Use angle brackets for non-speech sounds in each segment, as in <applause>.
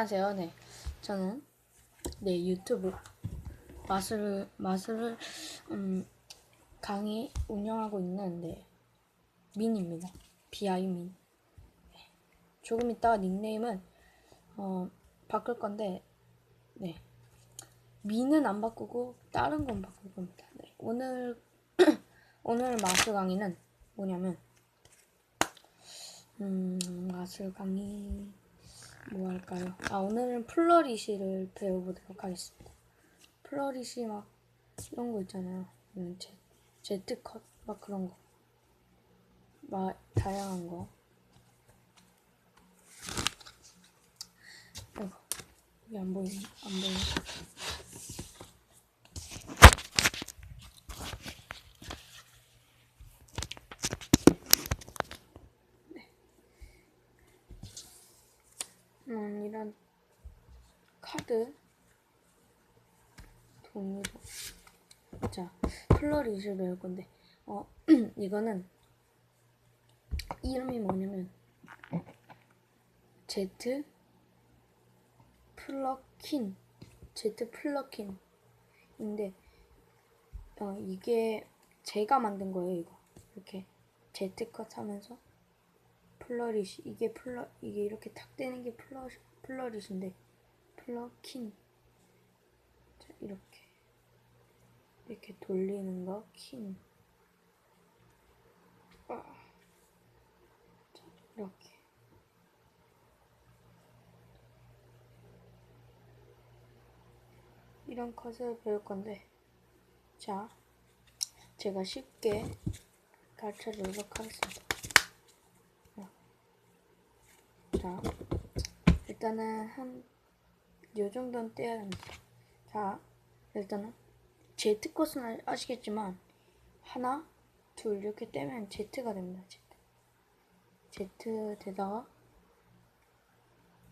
안녕하세요. 네, 저는 네 유튜브 마술 마술을 음, 강의 운영하고 있는 네 민입니다. 비아이 민. 네, 조금 이따 닉네임은 어, 바꿀 건데 네 민은 안 바꾸고 다른 건 바꿀 겁니다. 네, 오늘 <clears throat> 오늘 마술 강의는 뭐냐면 음 마술 강의 뭐 할까요? 아, 오늘은 플러리시를 배워보도록 하겠습니다. 플러리시 막 이런 거 있잖아요. 음, 제, 제트컷 막 그런 거. 막 다양한 거. 아이고, 이게 안 보이네. 안 보이네. 음, 이런 카드 돈으로 자 플러리를 배울 건데. 어 <clears throat> 이거는 이름이 뭐냐면 제트 플러킨 제트 플러킨인데 어 이게 제가 만든 거예요 이거. 이렇게 제트컷 하면서 플러리시 이게 플러 이게 이렇게 탁 떼는 게 플러 플러리시인데 플러킨 자 이렇게 이렇게 돌리는 거 킨. 아. 자 이렇게 이런 컷을 배울 건데 자 제가 쉽게 가르쳐 주도록 하겠습니다. 자, 일단은 한, 요 정도는 떼야 됩니다. 자, 일단은, Z컷은 아시겠지만, 하나, 둘, 이렇게 떼면 Z가 됩니다. Z. Z 되다가,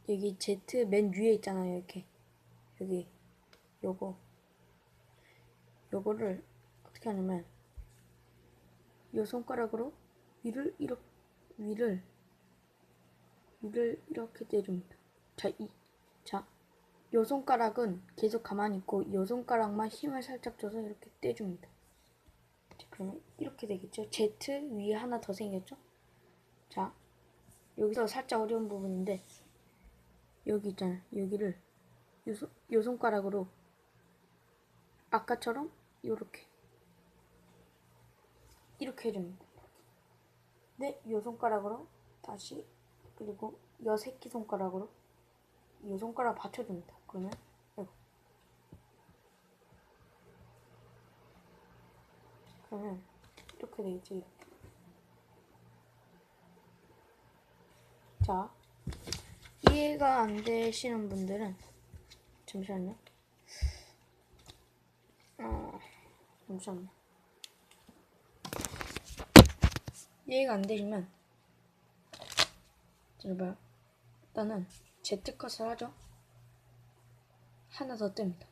여기 Z 맨 위에 있잖아요, 이렇게. 여기, 요거. 요거를, 어떻게 하냐면, 요 손가락으로 위를, 이렇게, 위를, 위를 이렇게 때립니다. 자, 이, 자, 요 손가락은 계속 가만히 있고, 요 손가락만 힘을 살짝 줘서 이렇게 떼줍니다. 자, 그러면 이렇게 되겠죠? Z 위에 하나 더 생겼죠? 자, 여기서 살짝 어려운 부분인데, 여기 있잖아요. 여기를 요, 손- 요 손가락으로 아까처럼 요렇게 이렇게 해줍니다. 네, 요 손가락으로 다시 그리고 여 새끼 손가락으로 이 손가락 받쳐줍니다. 그러면 아이고. 그러면 이렇게 되겠지. 이렇게. 자 이해가 안 되시는 분들은 잠시만요. 어, 잠시만요. 이해가 안 되시면 제발 일단은 Z컷을 하죠. 하나 더 뗍니다.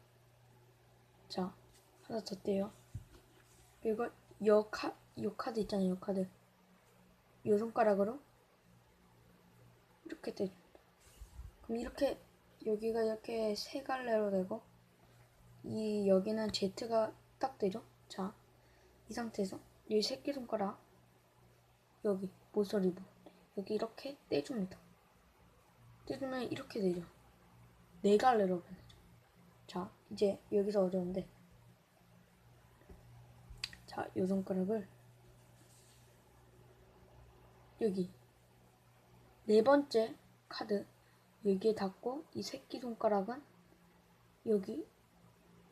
자, 하나 더 떼요. 그리고 요, 카, 요 카드 있잖아요. 요 카드. 요 손가락으로 이렇게 떼줍니다. 그럼 이렇게 여기가 이렇게 세 갈래로 되고 이 여기는 Z가 딱 되죠. 자, 이 상태에서 이 새끼 손가락 여기 모서리 부분 여기 이렇게 떼줍니다. 떼주면 이렇게 되죠. 네 갈래로. 자, 이제 여기서 어려운데. 자, 요 손가락을 여기 네 번째 카드 여기에 닿고 이 새끼 손가락은 여기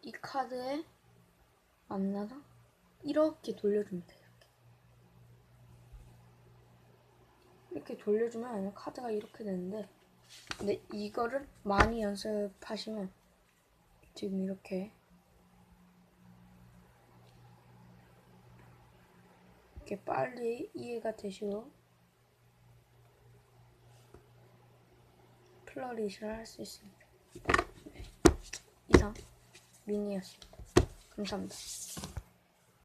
이 카드에 만나서 이렇게 돌려줍니다. 이렇게. 이렇게 돌려주면 카드가 이렇게 되는데 근데 이거를 많이 연습하시면 지금 이렇게 이렇게 빨리 이해가 되시고 플러리시를 할 수 있습니다. 이상 미니였습니다. 감사합니다.